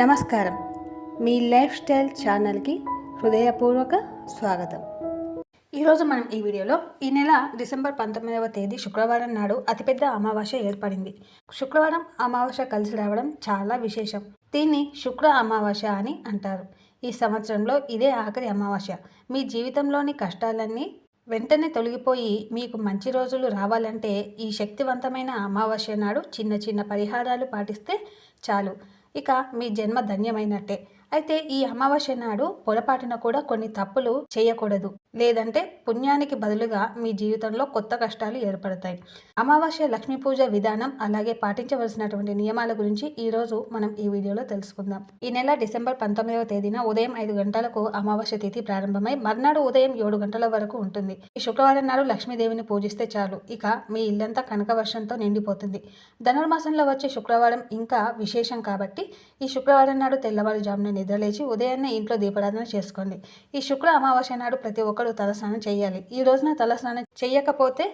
నమస్కారం. మీ life style ఛానల్కి హృదయపూర్వక స్వాగతం. ఈరోజు మనం ఈ వీడియోలో ఈ నెల డిసెంబర్ పంతొమ్మిదవ తేదీ శుక్రవారం నాడు అతిపెద్ద అమావాస్య ఏర్పడింది. శుక్రవారం అమావాస్య కలిసి రావడం చాలా విశేషం. దీన్ని శుక్ర అమావాస్య అని అంటారు. ఈ సంవత్సరంలో ఇదే ఆఖరి అమావాస్య. మీ జీవితంలోని కష్టాలన్నీ వెంటనే తొలగిపోయి మీకు మంచి రోజులు రావాలంటే ఈ శక్తివంతమైన అమావాస్య నాడు చిన్న చిన్న పరిహారాలు పాటిస్తే చాలు. ఇక మీ జన్మ ధన్యమైనట్టే. అయితే ఈ అమావాస్య నాడు పొరపాటున కూడా కొన్ని తప్పులు చేయకూడదు. లేదంటే పుణ్యానికి బదులుగా మీ జీవితంలో కొత్త కష్టాలు ఏర్పడతాయి. అమావాస్య లక్ష్మీ పూజ విధానం అలాగే పాటించవలసినటువంటి నియమాల గురించి ఈ రోజు మనం ఈ వీడియోలో తెలుసుకుందాం. ఈ నెల డిసెంబర్ పంతొమ్మిదవ తేదీన ఉదయం ఐదు గంటలకు అమావాస్య తిథి ప్రారంభమై మర్నాడు ఉదయం ఏడు గంటల వరకు ఉంటుంది. ఈ శుక్రవారం నాడు లక్ష్మీదేవిని పూజిస్తే చాలు. ఇక మీ ఇల్లంతా కనక వర్షంతో నిండిపోతుంది. ధనుర్మాసంలో వచ్చే శుక్రవారం ఇంకా విశేషం కాబట్టి ఈ శుక్రవారం నాడు తెల్లవారుజామున నిద్రలేచి ఉదయాన్నే ఇంట్లో దీపారాధన చేసుకోండి. ఈ శుక్ర అమావాస్య నాడు ప్రతి ఒక్కరూ తలస్నానం చేయాలి. ఈ రోజున తలస్నానం చేయకపోతే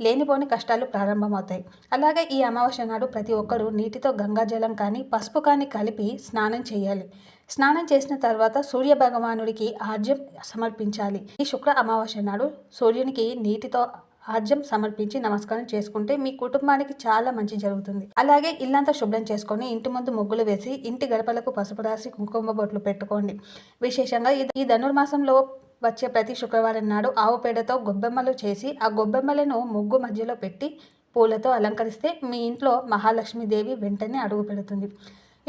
లేనిపోని కష్టాలు ప్రారంభమవుతాయి. అలాగే ఈ అమావాస్య నాడు ప్రతి ఒక్కరూ నీటితో గంగాజలం కానీ పసుపు కానీ కలిపి స్నానం చేయాలి. స్నానం చేసిన తర్వాత సూర్య భగవానుడికి ఆర్జ్యం సమర్పించాలి. ఈ శుక్ర అమావాస్య నాడు సూర్యునికి నీటితో ఆర్జం సమర్పించి నమస్కారం చేసుకుంటే మీ కుటుంబానికి చాలా మంచి జరుగుతుంది. అలాగే ఇల్లంతా శుభ్రం చేసుకొని ఇంటి ముందు ముగ్గులు వేసి ఇంటి గడపలకు పసుపు రాసి కుంకుమ బొట్లు పెట్టుకోండి. విశేషంగా ఈ- ఈ ధనుర్మాసంలో వచ్చే ప్రతి శుక్రవారం నాడు ఆవు పేడతో గొబ్బెమ్మలు చేసి ఆ గొబ్బెమ్మలను ముగ్గు మధ్యలో పెట్టి పూలతో అలంకరిస్తే మీ ఇంట్లో మహాలక్ష్మీదేవి వెంటనే అడుగు పెడుతుంది.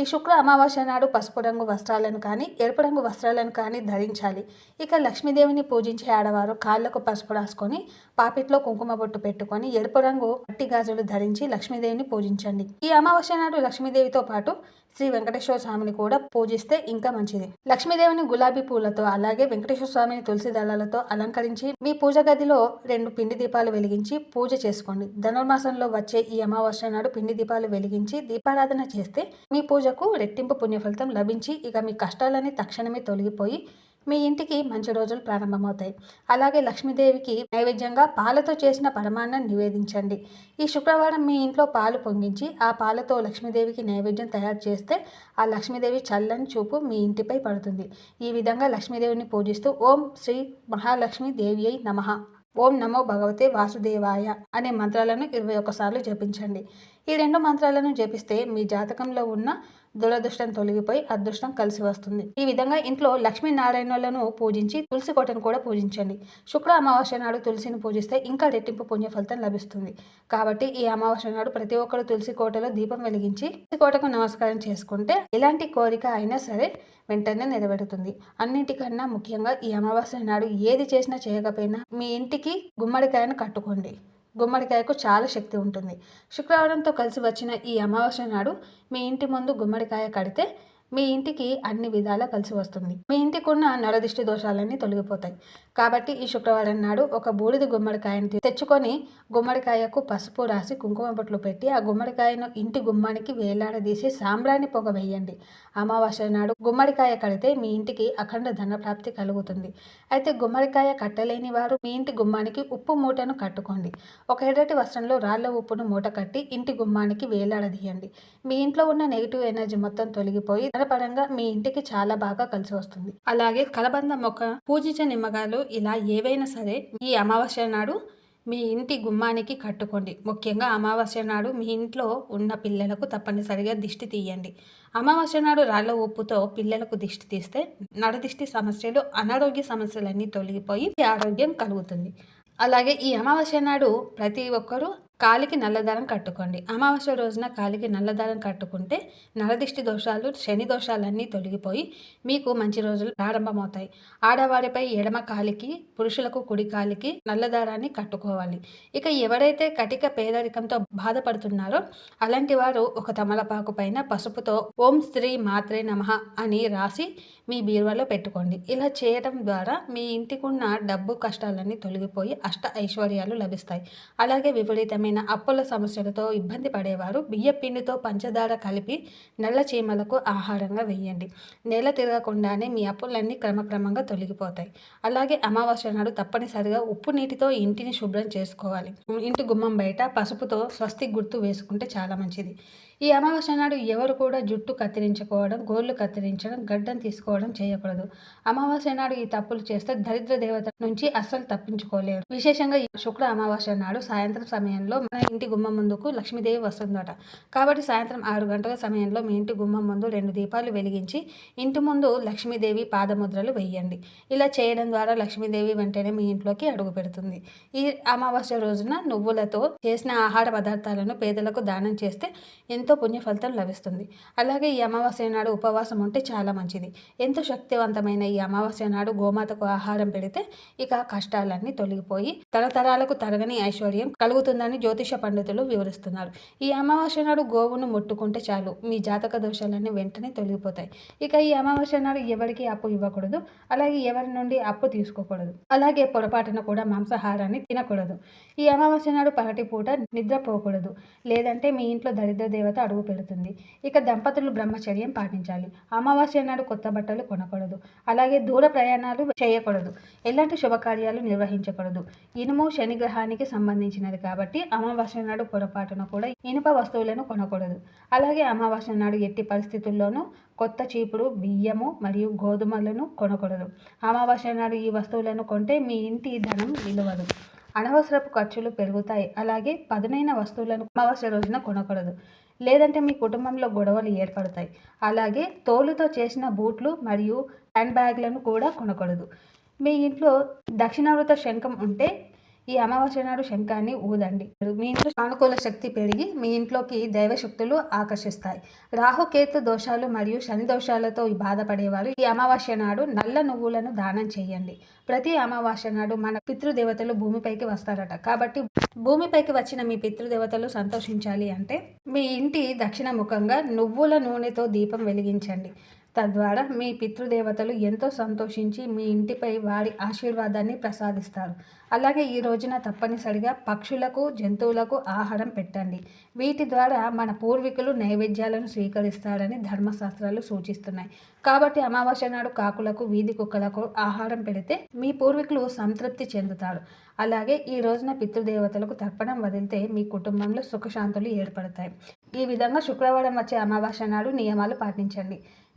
ఈ శుక్ర అమావాస్య నాడు పసుపు రంగు వస్త్రాలను కానీ ఎరుపు రంగు వస్త్రాలను కానీ ధరించాలి. ఇక లక్ష్మీదేవిని పూజించే ఆడవారు కాళ్ళకు పసుపు రాసుకొని పాపిట్లో కుంకుమ బొట్టు పెట్టుకొని ఎరుపు రంగు మట్టి గాజులు ధరించి లక్ష్మీదేవిని పూజించండి. ఈ అమావాస్య నాడు లక్ష్మీదేవితో పాటు శ్రీ వెంకటేశ్వర స్వామిని కూడా పూజిస్తే ఇంకా మంచిది. లక్ష్మీదేవిని గులాబీ పూలతో అలాగే వెంకటేశ్వర స్వామిని తులసి దళాలతో అలంకరించి మీ పూజ గదిలో రెండు పిండి దీపాలు వెలిగించి పూజ చేసుకోండి. ధనుర్మాసంలో వచ్చే ఈ అమావాస్య నాడు పిండి దీపాలు వెలిగించి దీపారాధన చేస్తే మీ పూజకు రెట్టింపు పుణ్యఫలితం లభించి ఇక మీ కష్టాలన్నీ తక్షణమే తొలగిపోయి మీ ఇంటికి మంచి రోజులు ప్రారంభమవుతాయి. అలాగే లక్ష్మీదేవికి నైవేద్యంగా పాలతో చేసిన పరమాన్నం నివేదించండి. ఈ శుక్రవారం మీ ఇంట్లో పాలు పొంగించి ఆ పాలతో లక్ష్మీదేవికి నైవేద్యం తయారు చేస్తే ఆ లక్ష్మీదేవి చల్లని చూపు మీ ఇంటిపై పడుతుంది. ఈ విధంగా లక్ష్మీదేవిని పూజిస్తూ ఓం శ్రీ మహాలక్ష్మి దేవి అయి నమః. ఓం నమో భగవతే వాసుదేవాయ అనే మంత్రాలను ఇరవై ఒక్కసార్లు జపించండి. ఈ రెండు మంత్రాలను జపిస్తే మీ జాతకంలో ఉన్న దురదృష్టం తొలగిపోయి అదృష్టం కలిసి వస్తుంది. ఈ విధంగా ఇంట్లో లక్ష్మీనారాయణులను పూజించి తులసి కోటను కూడా పూజించండి. శుక్ర అమావాస్య నాడు తులసిని పూజిస్తే ఇంకా రెట్టింపు పుణ్య ఫలితం లభిస్తుంది. కాబట్టి ఈ అమావాస్య నాడు ప్రతి ఒక్కరు తులసి కోటలో దీపం వెలిగించి తులసి కోటకు నమస్కారం చేసుకుంటే ఎలాంటి కోరిక అయినా సరే వెంటనే నెరవేరుతుంది. అన్నిటికన్నా ముఖ్యంగా ఈ అమావాస్య నాడు ఏది చేసినా చేయకపోయినా మీ ఇంటికి గుమ్మడికాయను కట్టుకోండి. గుమ్మడికాయకు చాలా శక్తి ఉంటుంది. శుక్రవారంతో కలిసి వచ్చిన ఈ అమావాస్య నాడు మీ ఇంటి ముందు గుమ్మడికాయ కడితే మీ ఇంటికి అన్ని విధాలా కలిసి వస్తుంది. మీ ఇంటికి ఉన్న నరదిష్టి దోషాలన్నీ తొలగిపోతాయి. కాబట్టి ఈ శుక్రవారం నాడు ఒక బూడిద గుమ్మడికాయను తెచ్చుకొని గుమ్మడికాయకు పసుపు రాసి కుంకుమ బొట్లు పెట్టి ఆ గుమ్మడికాయను ఇంటి గుమ్మానికి వేలాడదీసి సాంబ్రాణి పొగ వేయండి. అమావాస్య నాడు గుమ్మడికాయ కడితే మీ ఇంటికి అఖండ ధన ప్రాప్తి కలుగుతుంది. అయితే గుమ్మడికాయ కట్టలేని వారు మీ ఇంటి గుమ్మానికి ఉప్పు మూటను కట్టుకోండి. ఒక ఎర్రటి వస్త్రంలో రాళ్ళ ఉప్పును మూట కట్టి ఇంటి గుమ్మానికి వేలాడదీయండి. మీ ఇంట్లో ఉన్న నెగిటివ్ ఎనర్జీ మొత్తం తొలగిపోయి ధనపరంగా మీ ఇంటికి చాలా బాగా కలిసి వస్తుంది. అలాగే కలబంద మొక్క పూజించే నిమ్మకాయలు ఇలా ఏవైనా సరే ఈ అమావాస్య నాడు మీ ఇంటి గుమ్మానికి కట్టుకోండి. ముఖ్యంగా అమావాస్య నాడు మీ ఇంట్లో ఉన్న పిల్లలకు తప్పనిసరిగా దిష్టి తీయండి. అమావాస్య నాడు రాళ్ళ ఉప్పుతో పిల్లలకు దిష్టి తీస్తే నడదిష్టి సమస్యలు అనారోగ్య సమస్యలన్నీ తొలగిపోయి ఆరోగ్యం కలుగుతుంది. అలాగే ఈ అమావాస్య నాడు ప్రతి ఒక్కరూ కాలికి నల్లదారం కట్టుకోండి. అమావాస్య రోజున కాలికి నల్లదారం కట్టుకుంటే నరదిష్టి దోషాలు శని దోషాలన్నీ తొలగిపోయి మీకు మంచి రోజులు ప్రారంభమవుతాయి. ఆడవారిపై ఎడమ కాలికి పురుషులకు కుడి కాలికి నల్లదారాన్ని కట్టుకోవాలి. ఇక ఎవరైతే కటిక పేదరికంతో బాధపడుతున్నారో అలాంటి వారు ఒక తమలపాకు పైన పసుపుతో ఓం స్త్రీ మాత్రే నమః అని రాసి మీ బీరువాలో పెట్టుకోండి. ఇలా చేయడం ద్వారా మీ ఇంటికున్న డబ్బు కష్టాలన్నీ తొలగిపోయి అష్ట ఐశ్వర్యాలు లభిస్తాయి. అలాగే విపరీతమైన అప్పుల సమస్యలతో ఇబ్బంది పడేవారు బియ్య పిండితో పంచదార కలిపి నల్ల చీమలకు ఆహారంగా వేయండి. నెల తిరగకుండానే మీ అప్పులన్నీ క్రమక్రమంగా తొలగిపోతాయి. అలాగే అమావాస్య నాడు తప్పనిసరిగా ఉప్పు నీటితో ఇంటిని శుభ్రం చేసుకోవాలి. ఇంటి గుమ్మం బయట పసుపుతో స్వస్తి గుర్తు వేసుకుంటే చాలా మంచిది. ఈ అమావాస్య నాడు ఎవరు కూడా జుట్టు కత్తిరించుకోవడం గోళ్ళు కత్తిరించడం గడ్డం తీసుకోవడం చేయకూడదు. అమావాస్య నాడు ఈ తప్పులు చేస్తే దరిద్ర దేవత నుంచి అస్సలు తప్పించుకోలేరు. విశేషంగా ఈ శుక్ర అమావాస్య నాడు సాయంత్రం సమయంలో మన ఇంటి గుమ్మం ముందుకు లక్ష్మీదేవి వస్తుందట. కాబట్టి సాయంత్రం ఆరు గంటల సమయంలో మీ ఇంటి గుమ్మం ముందు రెండు దీపాలు వెలిగించి ఇంటి ముందు లక్ష్మీదేవి పాదముద్రలు వెయ్యండి. ఇలా చేయడం ద్వారా లక్ష్మీదేవి వెంటనే మీ ఇంట్లోకి అడుగు పెడుతుంది. ఈ అమావాస్య రోజున నువ్వులతో చేసిన ఆహార పదార్థాలను పేదలకు దానం చేస్తే ఎంత పుణ్య ఫలితం లభిస్తుంది. అలాగే ఈ అమావాస్య నాడు ఉపవాసం ఉంటే చాలా మంచిది. ఎంతో శక్తివంతమైన ఈ అమావాస్య నాడు గోమాతకు ఆహారం పెడితే ఇక కష్టాలన్నీ తొలగిపోయి తరతరాలకు తరగని ఐశ్వర్యం కలుగుతుందని జ్యోతిష పండితులు వివరిస్తున్నారు. ఈ అమావాస్య నాడు గోవును ముట్టుకుంటే చాలు. మీ జాతక దోషాలన్నీ వెంటనే తొలగిపోతాయి. ఇక ఈ అమావాస్య నాడు ఎవరికి అప్పు ఇవ్వకూడదు. అలాగే ఎవరి నుండి అప్పు తీసుకోకూడదు. అలాగే పొరపాటున కూడా మాంసాహారాన్ని తినకూడదు. ఈ అమావాస్య నాడు పగటి పూట నిద్రపోకూడదు లేదంటే మీ ఇంట్లో దరిద్ర దేవత అడుగు పెడుతుంది. ఇక దంపతులు బ్రహ్మచర్యం పాటించాలి. అమావాస్య నాడు కొత్త బట్టలు కొనకూడదు. అలాగే దూర ప్రయాణాలు చేయకూడదు. ఎలాంటి శుభకార్యాలు నిర్వహించకూడదు. ఇనుము శని గ్రహానికి సంబంధించినది కాబట్టి అమావాస్య నాడు పొరపాటున కూడా ఇనుప వస్తువులను కొనకూడదు. అలాగే అమావాస్య నాడు ఎట్టి పరిస్థితుల్లోనూ కొత్త చీపుడు బియ్యము మరియు గోధుమలను కొనకూడదు. అమావాస్య నాడు ఈ వస్తువులను కొంటే మీ ఇంటి ధనం విలువదు అనవసరపు ఖర్చులు పెరుగుతాయి. అలాగే పదునైన వస్తువులను అమావాస్య రోజున కొనకూడదు. లేదంటే మీ కుటుంబంలో గొడవలు ఏర్పడతాయి. అలాగే తోలుతో చేసిన బూట్లు మరియు హ్యాండ్ బ్యాగ్లను కూడా కొనకూడదు. మీ ఇంట్లో దక్షిణావృత శంఖం ఉంటే ఈ అమావాస్య నాడు శంఖాన్ని ఊదండి. మీ ఇంట్లో సానుకూల శక్తి పెరిగి మీ ఇంట్లోకి దైవశక్తులు ఆకర్షిస్తాయి. రాహుకేతు దోషాలు మరియు శని దోషాలతో బాధపడేవారు ఈ అమావాస్య నాడు నల్ల నువ్వులను దానం చేయండి. ప్రతి అమావాస్య నాడు మన పితృదేవతలు భూమిపైకి వస్తారట. కాబట్టి భూమిపైకి వచ్చిన మీ పితృదేవతలు సంతోషించాలి అంటే మీ ఇంటి దక్షిణ ముఖంగా నువ్వుల నూనెతో దీపం వెలిగించండి. తద్వారా మీ పితృదేవతలు ఎంతో సంతోషించి మీ ఇంటిపై వారి ఆశీర్వాదాన్ని ప్రసాదిస్తారు. అలాగే ఈ రోజున తప్పనిసరిగా పక్షులకు జంతువులకు ఆహారం పెట్టండి. వీటి ద్వారా మన పూర్వీకులు నైవేద్యాలను స్వీకరిస్తారని ధర్మశాస్త్రాలు సూచిస్తున్నాయి. కాబట్టి అమావాస్య నాడు కాకులకు వీధి కుక్కలకు ఆహారం పెడితే మీ పూర్వీకులు సంతృప్తి చెందుతారు. అలాగే ఈ రోజున పితృదేవతలకు తర్పణం వదిలితే మీ కుటుంబంలో సుఖశాంతులు ఏర్పడతాయి. ఈ విధంగా శుక్రవారం వచ్చే అమావాస్య నాడు నియమాలు పాటించండి.